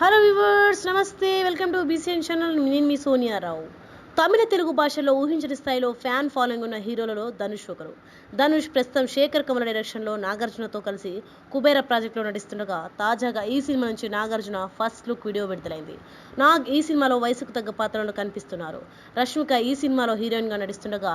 Hello viewers నమస్తే. Welcome to BCN channel నేను మీ సోనియారావు తమిళ తెలుగు భాషలో ఊహించని స్థాయిలో ఫ్యాన్ ఫాలోయింగ్ ఉన్న హీరోలలో ధనుష్ ఒకరు. ధనుష్ ప్రస్తుతం శేఖర్ కమల డైరెక్షన్లో నాగార్జునతో కలిసి కుబేర ప్రాజెక్టులో నటిస్తుండగా తాజాగా ఈ సినిమా నుంచి నాగార్జున ఫస్ట్ లుక్ వీడియో విడుదలైంది. నాగ్ ఈ సినిమాలో వయసుకు తగ్గ పాత్రలో కనిపిస్తున్నారు. రష్మిక ఈ సినిమాలో హీరోయిన్గా నటిస్తుండగా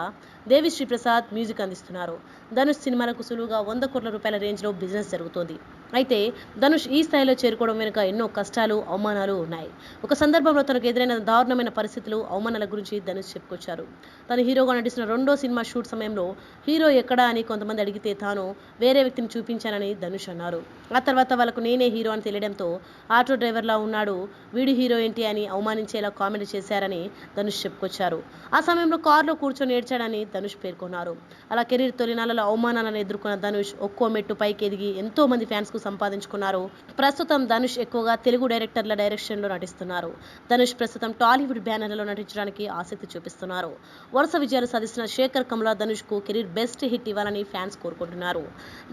దేవిశ్రీ ప్రసాద్ మ్యూజిక్ అందిస్తున్నారు. ధనుష్ సినిమాలకు సులువుగా వంద కోట్ల రూపాయల రేంజ్లో బిజినెస్ జరుగుతోంది. అయితే ధనుష్ ఈ స్థాయిలో చేరుకోవడం వెనుక ఎన్నో కష్టాలు అవమానాలు ఉన్నాయి. ఒక సందర్భంలో తనకు ఎదురైన దారుణమైన పరిస్థితులు అవమానాల గురించి ధనుష్ చెప్పుకొచ్చారు. తను హీరోగా నటిస్తున్న రెండో సినిమా షూట్ సమయంలో హీరో ఎక్కడా? అని కొంతమంది అడిగితే తాను వేరే వ్యక్తిని చూపించానని ధనుష్ అన్నారు. ఆ తర్వాత వాళ్ళకు నేనే హీరో అని తెలియడంతో ఆటో డ్రైవర్లా ఉన్నాడు వీడి హీరో ఏంటి? అని అవమానించేలా కామెంట్ చేశారని ధనుష్ చెప్పుకొచ్చారు. ఆ సమయంలో కారులో కూర్చొని ఏడ్చాడని ధనుష్ పేర్కొన్నారు. అలా కెరీర్ తొలినాలలో అవమానాలను ఎదుర్కొన్న ధనుష్ ఒక్కో మెట్టు పైకి ఎదిగి ఎంతో మంది ఫ్యాన్స్కు సంపాదించుకున్నారు. ప్రస్తుతం ధనుష్ ఎక్కువగా తెలుగు డైరెక్టర్ల డైరెక్షన్లో నటిస్తున్నారు. ధనుష్ ప్రస్తుతం టాలీవుడ్ బ్యానర్లలో నటించడానికి ఆసక్తి చూపిస్తున్నారు. వరుస విజయాలు సాధిస్తున్న శేఖర్ కమల ధనుష్కు కెరీర్ బెస్ట్ హిట్ ఇవ్వాలని ఫ్యాన్స్ కోరుకుంటున్నారు.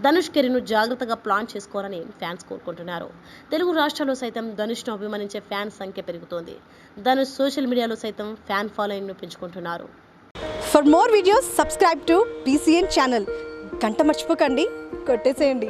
ధనుష్ కెరీర్ను జాగ్రత్తగా ప్లాన్ చేసుకోవాలని ఫ్యాన్స్ కోరుకుంటున్నారు. తెలుగు రాష్ట్రాల్లో సైతం ధనుష్ను అభిమానించే ఫ్యాన్స్ సంఖ్య పెరుగుతోంది. ధనుష్ సోషల్ మీడియాలో సైతం ఫ్యాన్ ఫాలోయింగ్ను పెంచుకుంటున్నారు for more videos subscribe to BCN channel గంట మర్చిపోకండి. కొట్టేసేయండి.